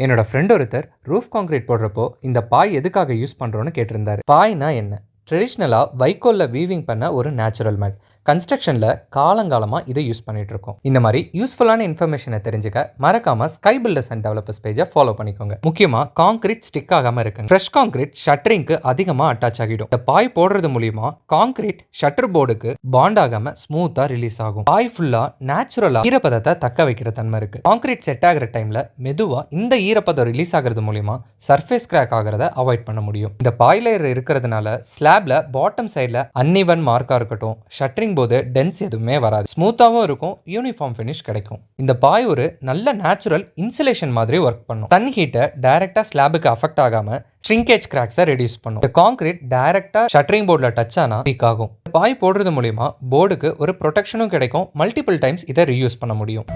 என்னோட ஃப்ரெண்ட் ஒருத்தர் roof concrete போடுறப்போ இந்த பாய் எதுக்காக யூஸ் பண்ணுறோன்னு கேட்டிருந்தாரு. பாய்னா என்ன? ட்ரெடிஷ்னலாக வைக்கோலில் வீவிங் பண்ண ஒரு நேச்சுரல் மேட் கன்ஸ்ட்ரக்ஷனில் காலங்காலமாக இதை யூஸ் பண்ணிட்டு இருக்கோம் இந்த மாதிரி யூஸ்ஃபுல்லான இன்ஃபர்மேஷனை தெரிஞ்சுக்க மறக்காம ஸ்கை பில்டர்ஸ் அண்ட் டெவலப்பர்ஸ் பேஜை ஃபாலோ பண்ணிக்கோங்க. முக்கியமாக கான்கிரீட் ஸ்டிக் ஆகாமல் இருக்குங்க. ஃப்ரெஷ் காங்கிரீட் ஷட்டரிங்க்கு அதிகமாக அட்டாச் ஆகிடும். இந்த பாய் போடுறது மூலியமா கான்கிரீட் ஷட்டர் போர்டுக்கு பாண்ட் ஆகாம ஸ்மூத்தாக ரிலீஸ் ஆகும். பாய் ஃபுல்லாக நேச்சுரலாக ஈரப்பதத்தை தக்க வைக்கிற தன்மை இருக்கு. காங்கிரீட் செட் ஆகிற டைம்ல மெதுவாக இந்த ஈரப்பதம் ரிலீஸ் ஆகிறது மூலியமா சர்ஃபேஸ் கிராக் ஆகிறத அவாய்ட் பண்ண முடியும். இந்த பாய் இருக்கிறதுனால ஸ்லாப்ல பாட்டம் சைடில் அன்இவன் மார்க்காக இருக்கட்டும் ஷட்டரிங் போது டென்ஸ் எதுவுமே வராது. ஸ்மூத்தாகவும் இருக்கும் யூனிஃபார்ம் ஃபினிஷ் கிடைக்கும். இந்த பாய் ஒரு நல்ல நேச்சுரல் இன்சுலேஷன் மாதிரி ஒர்க் பண்ணும். தன் ஹீட்டை டைரெக்டாக ஸ்லாபுக்கு அஃபெக்ட் ஆகாமல் ஸ்ட்ரிங்கேஜ் கிராக்ஸை ரெடியூஸ் பண்ணும். இந்த காங்கிரீட் டைரெக்டாக ஷட்டரிங் போர்டில் டச் ஆனால் வீக் ஆகும். பாய் போடுறது மூலிமா போர்டுக்கு ஒரு ப்ரொடெக்ஷனும் கிடைக்கும். மல்டிபிள் டைம்ஸ் இதை ரீயூஸ் பண்ண முடியும்.